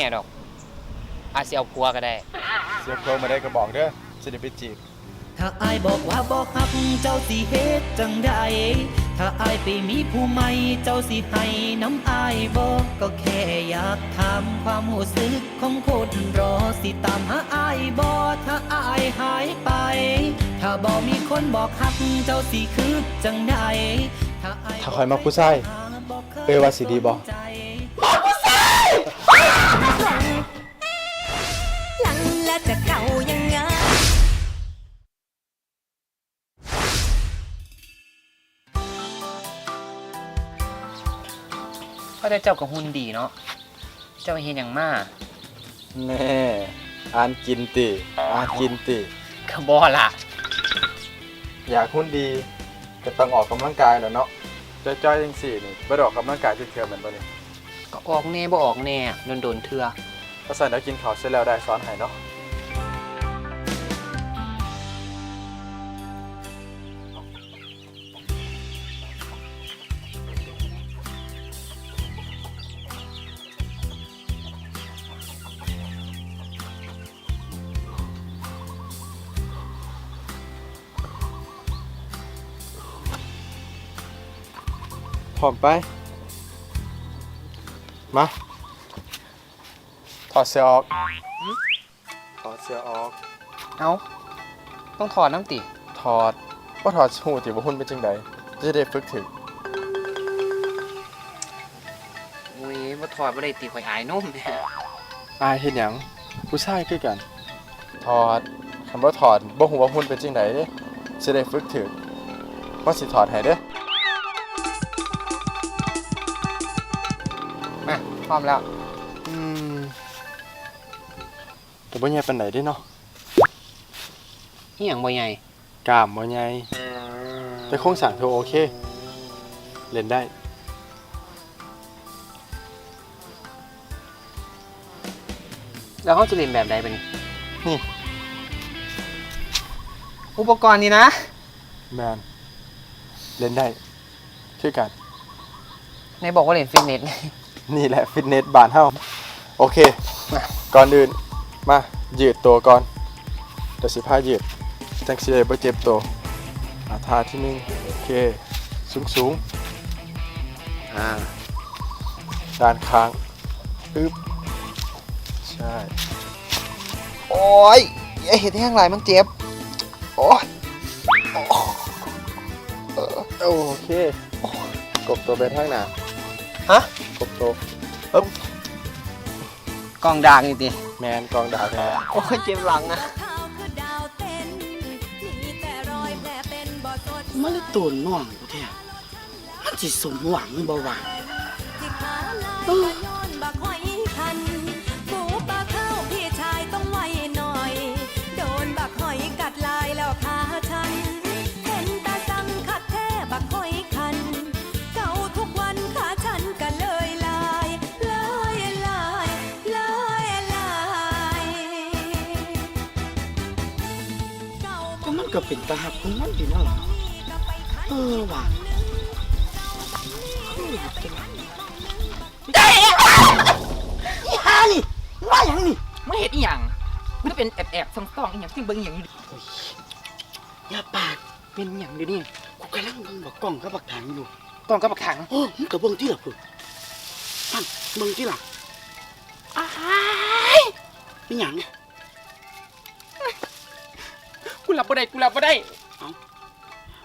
น่ดอก อาจสิเอาผัวก็ได้ เสียบโครงมาได้ก็บอกเด้อสิได้ไปจีบ ถ้าอายบอกว่าบอกฮักเจ้าสิเฮ็ดจังใดถ้าอายไปมีผู้ใหม่เจ้าสิให้น้ำอายบอกก็แค่อยากถามความรู้สึกของคนรอสิตามหาอายบอถ้าอายหายไป ถ้าบอกมีคนบอกฮักเจ้าสิคือจังใดถ้าอายถ้าคอยมักผู้ชายเอ้ยว่าสิดีบ่ห ได้เจ้าก็หุ่นดีเนาะ เจ้าเฮ็ดหยังมาแน่อ่านกินติอ่านกินติก็บ่ล่ะ อยากหุ่นดีก็ต้องออกกำลังกายแหล้วเนาะจ้อยๆจังสี่นี่บ่ได้ออกกำลังกายจักเทื่อเหมือนบ่นี่ก็ออกแน่บ่ออกแน่โดนๆเทื่อก็สั่นแล้วกินข้าวเสร็จแล้วได้สอนให้เนาะ พร้อมไป มาถอดเสื้อออกถอดเสื้อออก เอ้า ต้องถอดน้ำติ ถอดว่าถอดหูติว่าหุ่นเป็นจังใดจะได้ฝึกถึงอุ้ยบ่ถอดบ่ได้ติข่อยอายนมแหมอายเห็นหยังผู้ชายคือกัน ถอดคำว่าถอดบ่หูว่าหุ่นเป็นจังใดเด้จะได้ฝึกถึงว่าสิถอดให้เด้อ พร้อมแล้ว อืมแต่บ่ใหญ่ปานใดเด้เนาะอีหยังบ่ใหญ่กล้ามบ่ใหญ่แต่โครงสร้างเธอโอเค เล่นได้ แล้วเขาจะเรียนแบบใดบัดนี้นี่ อุปกรณ์นี่นะ แมนเล่นได้คือกัน ในบอกว่าเรียนฟิตเนส นี่แหละฟิตเนสบานเฮาโอเคก่อนอื่นมายืดตัวก่อนเดี๋ยวสิพายืดจังสิได้บ่เจ็บตัวอาท่าที่หนึ่งโอเคสูงสูงอ่าด้านข้างอึ๊บใช่โอ้ยอย่าเห็นแห้งหลายมันเจ็บโอ้ยโอเคกบตัวไปทางหน้าฮะ กบตัวกองด่างนี่ติแมนกองดาวแท้โอ้ยเจ็บหลังอะขาวคือดาวเต้นมีแต่รอยแผลเป็นบ่สดมันเลยตัวน่องกูแท้มันสิสมหวังบ่วะที่ขาลายก็ย้อนบักหอ ก็มันก็เป็นตาหักของมันดีเนาะเออว่ะเออจังอีหานี่มาหยังนี่ไม่เห็นอีหยังมันเป็นแอบแอบๆซ่องๆอีหยังซึ่งเบิ่งอีหยังอยู่อย่าปากเป็นหยังเดี๋ยวนี้กูกำลังเบิ่งบักกล้องกับบักถังอยู่กองกับบักถังโอ้มึงก็เบิ่งที่ล่ะพุ่นนั่นเบิ่งที่ล่ะอ้ายเป็นหยัง รับบ่ได้กูรับบ่ได้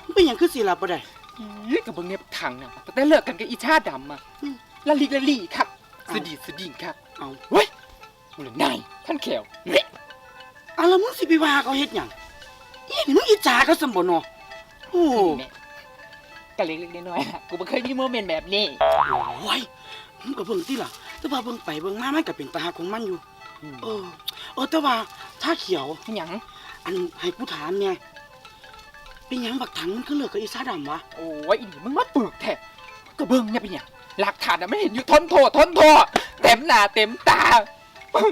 มันเป็นหยังคือสิหลับบ่ได้ยี่กับเบิ่งเนี่ยบักถังน่ะแต่เลิกกันกับอีชาดำอะอืมละลิกละลี่ครับเอ้าสดีสดีครับเอาเว้ยมึงเลยนายท่านแขวเละเอาแล้วมึงสิไปว่าเขาเฮ็ดหยังอีนี่มึงอิจฉาเขาสมบ่เนาะโอ้แม่ก็เล็กๆน้อยๆล่ะกูบ่เคยมีโมเมนต์แบบนี้โอ้ยมึงก็เบิ่งที่ล่ะแต่ว่าเบิ่งไปเบิ่งมามันก็เป็นตาหักของมันอยู่เออเออแต่ว่าถ้าเขียวอีหยัง อันให้กูถามเนี่ย เป็นหยังบักถังมันคือเลิกกับอีสาดำวะ โอ้ยอีนี่มึงมาปึกแท้ก็เบิ่งเนี่ยเป็นหยังหลักฐานน่ะไม่เห็นอยู่ทนโทษทนโทษเต็มหน้าเต็มตาปึ้ง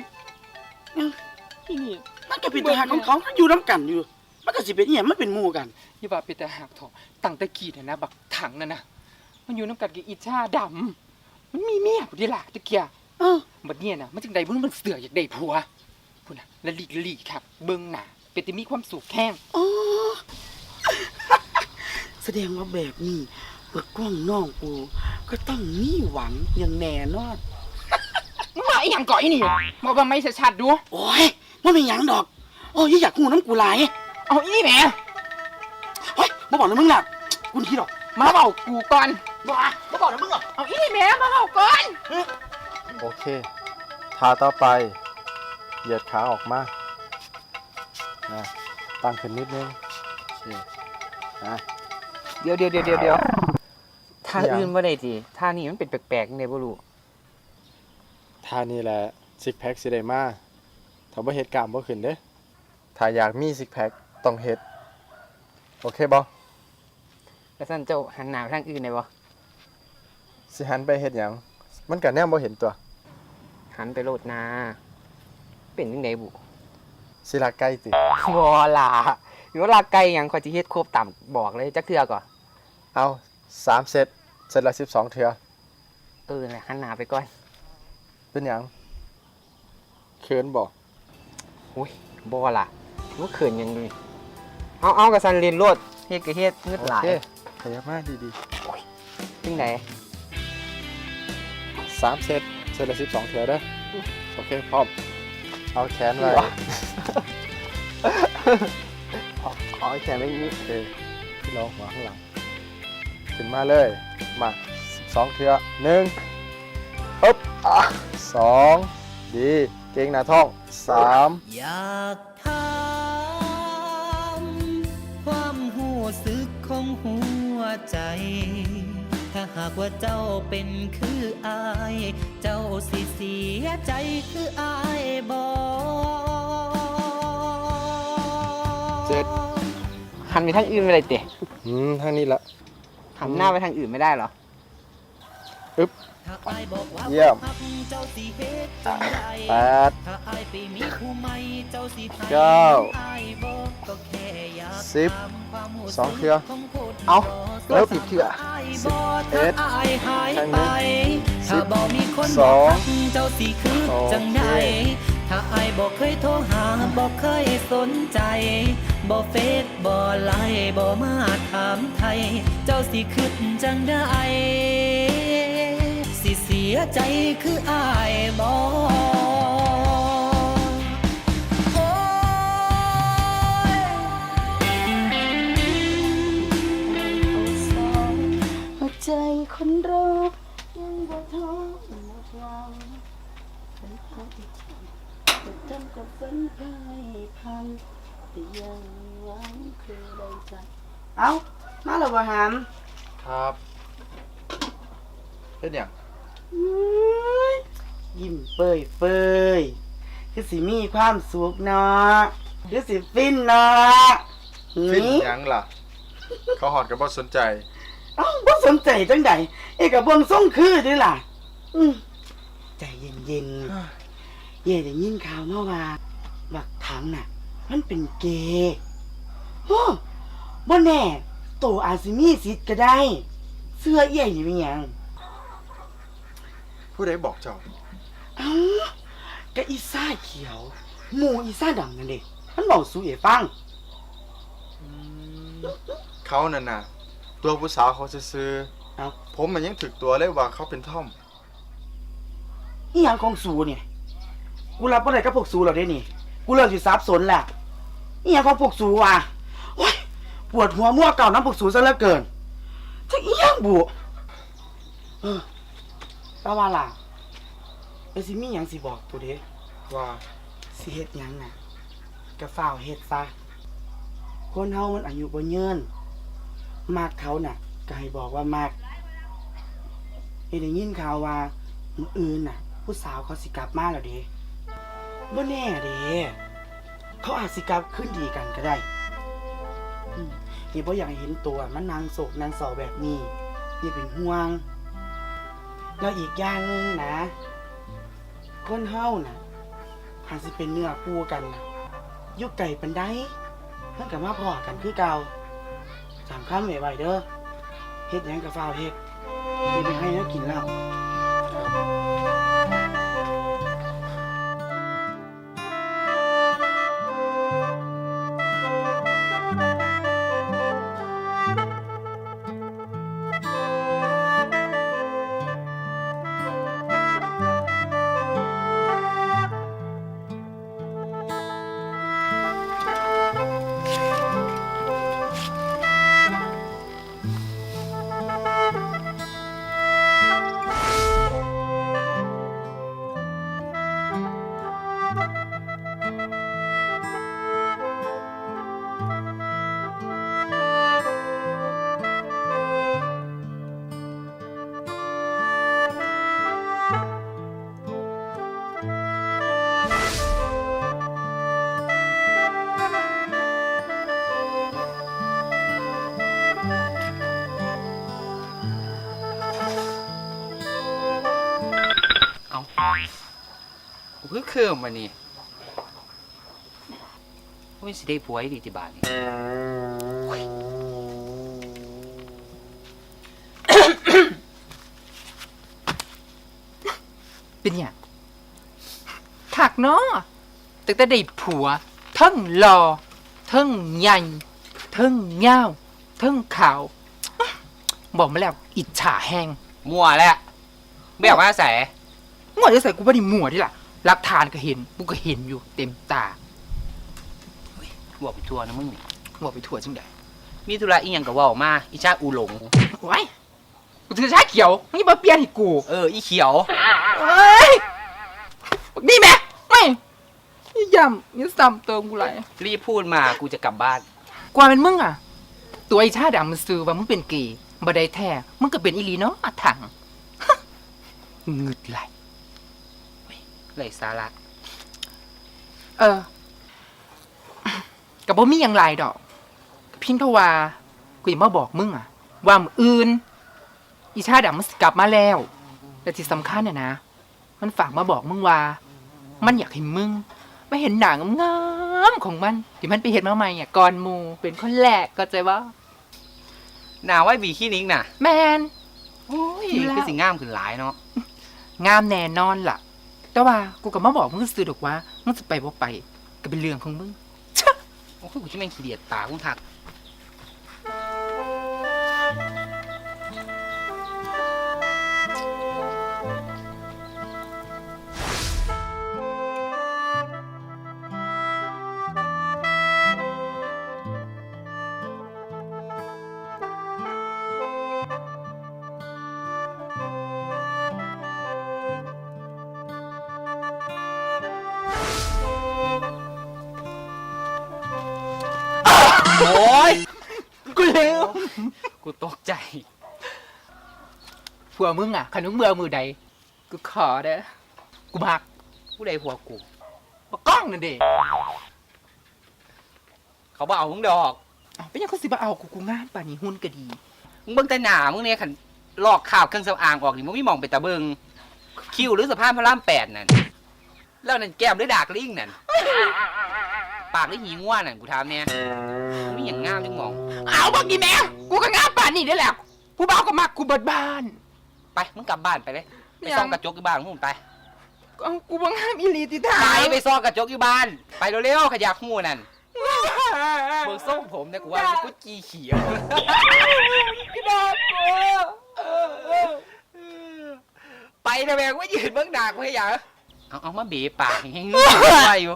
อีนี่ มันก็เป็นตาหักของเขามันอยู่น้ำกันอยู่ มันก็สิเป็นอีหยังมันเป็นหมู่กันยี่ว่าเป็นแต่หักทองตั้งแต่กี้เนี่ยนะบักถังน่ะนะมันอยู่น้ำกัดกับอีชาดำมันมีเมียพุ่นที่ล่ะตะเกียเออ บัดเนี่ยนะมันจังไดเบิ่งมันเสือกอยากได้ผัวพุ่นน่ะละลีละลีครับ เบิ่งหน้า เป็นแต่มีความสุขแห้งอ๋อ แสดงว่าแบบนี้เปิดกล้องน้องกูก็ต้องมีหวังอย่างแน่นอน มึงมาอีหยังก่ออีนี่มาบ่ไม่ชัดๆดู โอ้ยมันเป็นหยังดอก โอ้ยอยากกูน้ำกูหลายเอาอีแหมเฮ้ยมาบอกนะมึงน่ะกูหนี่ดอกมาเว้ากูก่อนบอกอะมาบอกนะมึงอะเอาอีแหมมาเว้าก่อน โอเคท่าต่อไป เหยียดขาออกมา นะตั้งขึ้นนิดนึงโอเคนะเดี๋ยวเดี๋ยวเดี๋ยวเดี๋ยวเดี๋ยวท่าอิหยังอื่นบ่ได้ติท่านี้มันเป็นแปลกๆจังไดบ่รู้ท่านี้แหละซิกแพคสิได้มาถ้าบ่เฮ็ดกล้ามบ่ขึ้นเด้ถ้าอยากมีซิกแพคต้องเฮ็ดโอเคบ่แล้วซั่นเจ้าหันหน้าไปทางอื่นได้บ่สิหันไปเฮ็ดหยังมันก็แนมบ่เห็นตัว หันไปโลดหน้าเป็นจังไดบุ สิลักไก่ติบ่ล่ะอยู่ว่าลาไก่หยังข่อยสิเฮ็ดครบตามบอกเลยจักเทื่อก่อนเอาสามเซตเซตละ12เทื่อเออนั่นแหละหันหน้าไปก่อนเป็นหยังเขินบ่อุ้ยบ่ล่ะว่าเขินหยังนี่เอาเอากระสันเรียนโลดเฮ็ดก็เฮ็ดเงืดโอหลายเคขยับมาดีจังไดๆสามเซตเซตละ12เทื่อเด้อโอเคพร้อมเอาแขนไว้ ขอขอแค่ไม่นี้โอเคพี่น้องหัวข้างหลัง ขึ้นมาเลย มาสองเทือหนึ่งปึ๊บอะสองดี เก่งหน้าท้องสามอยากถามความหูสึกของหัวใจ ถ้าหากว่าเจ้าเป็นคืออาย เจ้าสิเสียใจคืออายบอเหันไปทางอื่นไม่ได้เตะอืมทางนี้ละหันหน้าไปทางอื่นไม่ได้เหรอถ้าอายบอกว่าเยี่ยมบ่ฮักเจ้าสิเฮ็ดจังใดแปดถ้าอายไปมีผู้ใหม่เจ้าสิให้เก้าอายบอกก็แค่อยากสิบถามความรู้สึกสองเทื่อของคนเอาบ่แล้วสิบเทื่ออายบ่ถ้าอายหายทางไปนี้ถ้าบ่มีคนสบอองกเจ้าสิคือโอเคจังใดถ้าอายบ่เคยโทรหาบ่เคยสนใจบ่เฟซ บ่ไลน์บ่มาถามไทย เจ้าสิคิดจังใดสิเสียใจคืออายบ่โอ้ยหัวใจคนรอยังบ่ท้อหมดหวังฉันกจะทำกับฝันพ่ายพัน แต่ยังหวังคือได้ใจเอามาแล้วบ่หามครับเป็นอย่างอุ๊ยยิ้มเปยเปยคือสิมีความสุขเนาะคือสิฟินเนาะหืฟินอหยังล่ะ เขาหอดกับบ่สนใจ เอ้าบ่สนใจจังใดเอกกับเบิ่งส่งคือเด้ล่ะ อืมใจเย็นๆ เย่ได้ยินข่าวมาว่าบักถังน่ะ มันเป็นเกย์โอ้บ่แน่ โตอาจสิมีสิทธิ์ก็ได้ เสื้อเย่อยู่เป็นหยังผู้ใดบอกเจ้า เอ้ากะอีซ่าเขียว หมูอีซ่าดำนั่นเด็มันบอกสู้เอ๋ฟัง เขานั่นน่ะ ตัวผู้สาวเขาซื้อเอ้าๆผมมันยังถึกตัวเลยว่าเขาเป็นท่อม อีหยังของสูเนี่ย กูรับบ่ได้กับพวกสูแล้วเด้นี่ กูเริ่มสิสับสนแล้วอีหยังของพวกสูว่ะโอ้ยปวดหัวมั่วเก่าน้ำพวกสูซะเหลือเกินจะอีหยังบุเออแต่ว่าล่ะเอสิมีหยังสิบอกตัวเด้ว่าสิเฮ็ดหยังน่ะก็ฝ้าวเฮ็ดซะคนเฮามันอายุบ่ยืนมากเขาน่ะก็ให้บอกว่ามากเฮ็ดได้ยินข่าวว่ามื้ออื่นน่ะ ผู้สาวเขาสิกลับมาแล้วเด้ บ่แน่เด้เขาอาจสิกลับขึ้นดีกันก็ได้อืมนี่บ่อยากให้เห็นตัวมันนางโศกนางเศร้าแบบนี้นี่เป็นห่วง แล้วอีกอย่างหนึงนะ คนเฮาน่ะหากสิเป็นเนื้อคู่กันนะอยุกไก่ปันได้เพิ่นกับมาพอกันคือเก่าสามคำไว้ไว้เด้อเฮ็ดหยังกับฟ้าวเฮ็ดนี่ไปให้แล้วกินแล้ว คือเคิมมานี่โอ้ยสิได้ผัวอีหลีติบาทนี่เป็นอย่างถักเนาะแต่แต่ได้ผัวเทั้งหล่อเทั้งใหญ่เทั้งเงาวเทั้งขาว บอกมาแล้วอิจฉาแห้งมั่วแล้วไม่อยากมาใส่หมวดจะใส่กูไม่ได้หมวดที่ล่ะ หลักฐานก็เห็นกูก็เห็นอยู่เต็มตาบอกไปทัวร์นะมึงนี่หัวไปถั่วจังไดมีธุระอีหยังก็เว่ามาอีชาอูหลงไว้กูถือชาเขียวนี่มาเปลี่ยนให้กูเอออีเขียวเอ้ยนี่แม่ไม่นี่ย้ำนี่ซ้ำเติมกูไรรีบพูดมากูจะกลับบ้าน กว่าเป็นมึงอะ ตัวไอ้ชาดำมันซื้อว่ามึงเป็นเกย์บ่ได้แท้มึงก็เป็นอีหลีเนาะอะถัง งึดไหล เลยสาระเออกับบ่มีหยังหลายดอกเพียงเท่าว่ากูอยากมาบอกมึงอะว่ามื้ออื่น อีชาดำมันสิกลับมาแล้ว แต่ที่สำคัญน่ะนะ มันฝากมาบอกมึงว่า มันอยากให้มึงมาเห็นหนังงามๆของมันที่มันไปเห็นมาใหม่อะก่อนหมูเป็นคนแรกก็ใจว่าหนาไว้บีขี้นิ้งน่ะ แมนโอ้ยอยู่แล้วคือสิงามขึ้นหลายเนาะงามแน่นอนล่ะ แต่ว่ากูก็มาบอกมึงซื้อดอกว่ามึงจะไปบ่ไป ก็เป็นเรื่องของมึงโอ้ยกูจะแม่งขี้เดียดตากูทัก กูตกใจ ผัวมึงอะขันมึงเบื่อมือใดกูขอเด้อกูมักผู้ใดผัวกูบอกกล้องนั่นเด้เขาบอกเอามึงดอกอ้าวเป็นยังเขาสิบ่เอากูกูงามป่านนี้หุ่นก็ดี มึงเบิ่งแต่หนามึงเนี่ยขันลอกข่าวเครื่องสำอางออกนี่มึงไม่มองไปตาเบิงคิวหรือสะพานพระรามแปดนั่นแล้วนั่นแก้มหรือดากลิงนั่นปากหรือหีง่วนั่นกูถามเนี่ย มึงมีอย่างงามจังมอง เอาบักดีแม่กูก็งามป่านนี้ได้แหละผู้บ่าวก็มักกูเบิดบ้าน ไปมึงกลับบ้านไปเลยไปซ่องกระจกอยู่บ้านมึงไปเอ้ากูบ่งามอีหลีติทาไปไปซ่องกระจกอยู่บ้าน ไปเร็วๆขยะหูนั่นเบิกส่งผมเนี่ยกูว่ากูจีเขียวไปนะแม่งว่ายืนเบื้องดากกูให้หยังเอาเอามาเบะปากให้งื้อไปอยู่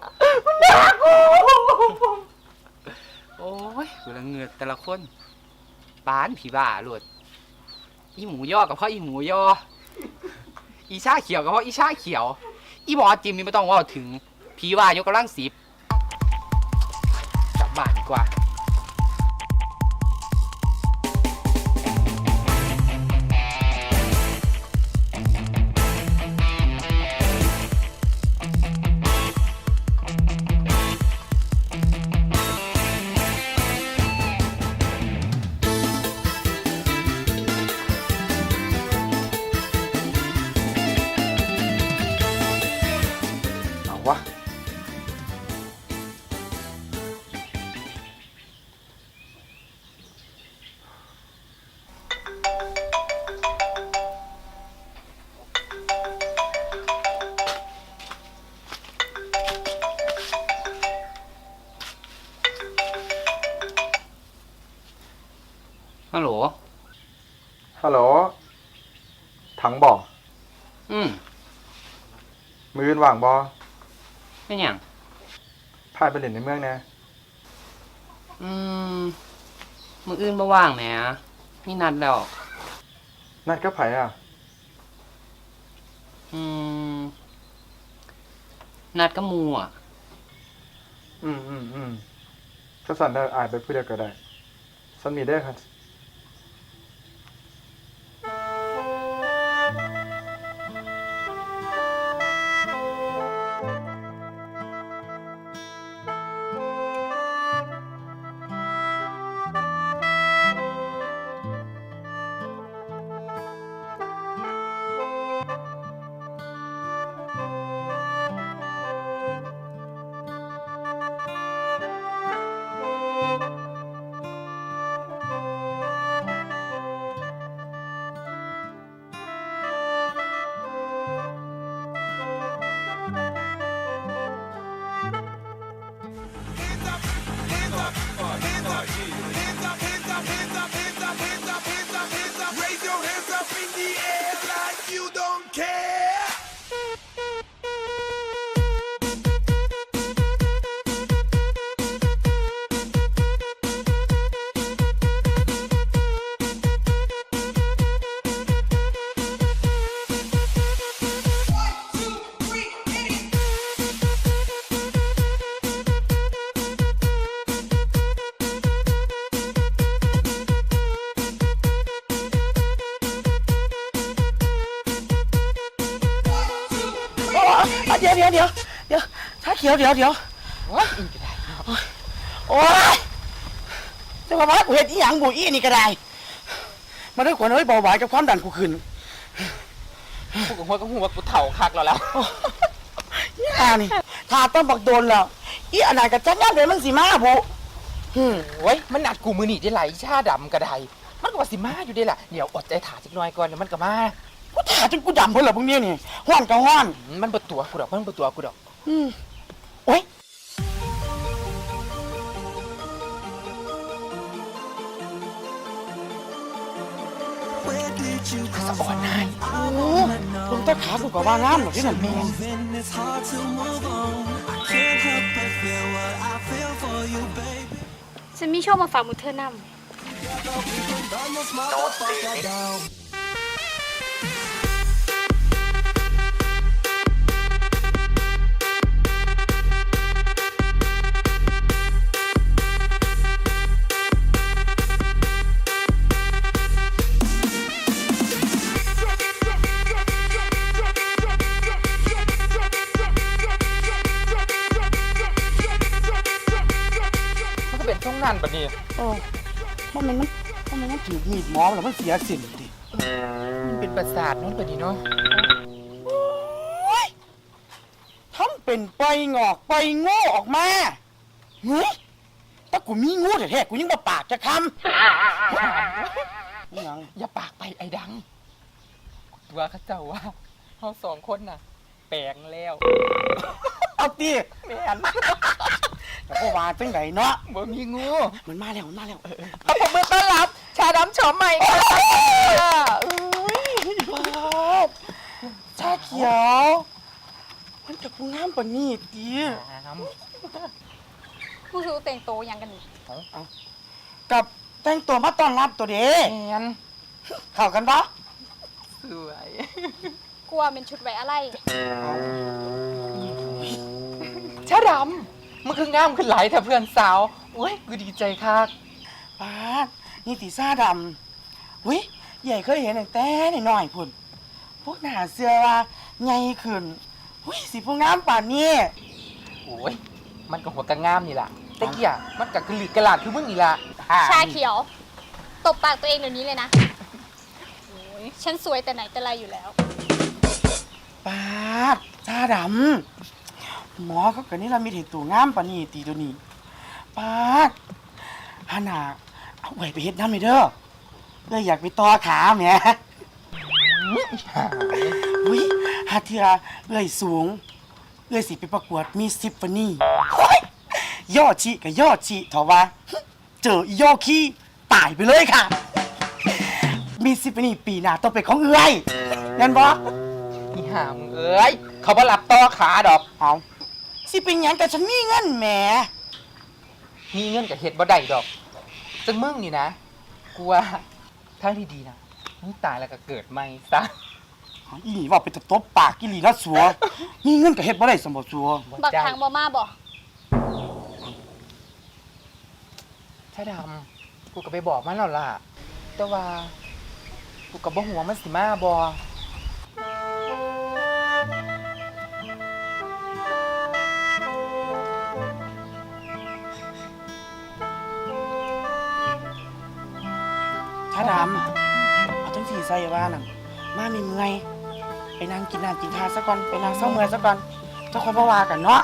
โอ้ยกูละเงือกแต่ละคนปานผีบ้าหลุดอีหมูย่อกับพ่ออีหมูย่อ อีชาเขียวกับพ่ออีชาเขียว อีหมอจิมนี่ไม่ต้องว่าถึงผีว่ายกกำลังสิบกลับบ้านดีกว่า ฮัลโหล ถังบ่ออืมมืออื่นว่างบ่ไม่นหยังพาไปเล่นในเมืองแหน่อืมมืออื่นบ่ว่างแหมนี่นัดแล้ว นัดกับไผอะ อืม นัดกับหมูอะอืมอืมอืมก็สั่นได้อายไปผู้เดียวก็ได้สันมีได้อครับ ชาเขียวเดี๋ยวเดี๋ยวโอ้ยอีกก็ได้โอ้ยจะมาว่ากูเห็นอีหยังบุอีนี่ก็ได้มาด้วยขวัญเอ้ยเบาหวานกับความดันกูขึ้นกูกับหัวกับหัวกูเถ่าคักแล้วแล้วอ่านี่ถ้าต้องบักโดนแล้วอีอันไหนกับจักงานเลยมันสิมาบุอืมโอ้ยมันนัดกูมือหนีได้ไหลชาดำก็ได้มันก็ว่าสิมาอยู่ได้ล่ะเดี๋ยวอดใจถาจักหน่อยก่อนเดี๋ยวมันก็มากูถ่าจนกูดำเพิ่นละพวกเนี้ยนี่ห้อนกับห้อนอืมมันบ่ตัวกูดอกมันบ่ตัวกูดอก อืม โอ้ยสะอ่อนนายโอ้ลงตาขากูก็ว่างามหรอกที่นั่นแม่นฉันมีโชว์มาฝากมุเธอร์นำมันก็ มันมันมันมันมันถือมีดหมอแล้วมันเสียสินดิมันเป็นประสาทนู้นบัดนี้เนาะทำเป็นไปงอกไปโง่ออกมาเฮ้ยถ้ากูมีงูแท้ๆกูยังบ่ปากจะคำอิหยังอย่าปากไปไอ้ดังตัวเขาเจ้าว่าเขาสองคนน่ะ แปลงแล้ว เอาตี แม่น แต่ก็ว่าจังไดเนาะบ่มีงูมันมาแล้วมันมาแล้วเอาผมมือต้อนรับ ชาดำโฉมใหม่ค่ะชาเขียว มันจะกูงามปานนี้ตีผู้ชูแต่งโตวหยังกันนี่กับแต่งตัวมาต้อนรับตัวเด้แมนเข้ากันปะสวยกลัวเป็นชุดไว้อะไรชาดำ มันคืองามขึ้นหลายเถอะเพื่อนสาวโอ้ยกูดีใจคักปาดนี่ตีซ่าดำวิใหญ่เคยเห็นตั้งแต่น้อยๆพุ่นพวกหน้าเสื้อว่าใหญ่ขึ้นวิสิพวกงามป่านนี้โอ้ยมันก็หัวกระงามนี่ล่ะแต่เกี้ยมันก็กระหลีกกระลาดคือมึงนี่ล่ะชาเขียว ตบปากตัวเองเดี๋ยวนี้เลยนะฉันสวยแต่ไหนแต่ไรอยู่แล้วปาดซ่าดำ หมอเขาก็นี่ละมีเห็นตัวงามป่านนี้ตีตัวนี้ปาดฮานาเอาไว้ไปเฮ็ดน้ำเลยเด้อเลยอยากไปต่อขาแหมอุ้ยฮาเทียเอื้อยสูงเอื้อยสิไปประกวดมีซิฟฟานี่โอ๊ยย่อชีกับย่อชีเถอะวะเจออีย่อขี้ตายไปเลยค่ะ มีซิฟฟานี่ปีหน้าต้องเป็นของเอื้อยงั้นบ่ อีห่ามึงเอ้ย เขาบ่รับต่อขาดอก เอา สิเป็นหยังกับฉันมีเงินแหมมีเงินกับเฮ็ดบ่ได้ดอกจังมึงนี่นะกูว่าทางที่ดีนะมึงตายแล้วก็เกิดใหม่ซะอีหลีว่าไปตบปากอีหลีแล้วสัว มีเงินกับเฮ็ดบ่ได้สมบ่สัวบักทางบอมาบอกชาดำกูก็ไปบอกมันแล้วล่ะ แต่ว่ากูก็บ่หัวามันสิมาบ่ ดำเอาทั้งสี่ใส่ว่านั่นมามีเมื่อยไปนั่งกินน้ำกินทาซะก่อนไปนั่งเศร้าเมื่อยซะก่อนเจ้าค่อยมาว่ากันเนาะ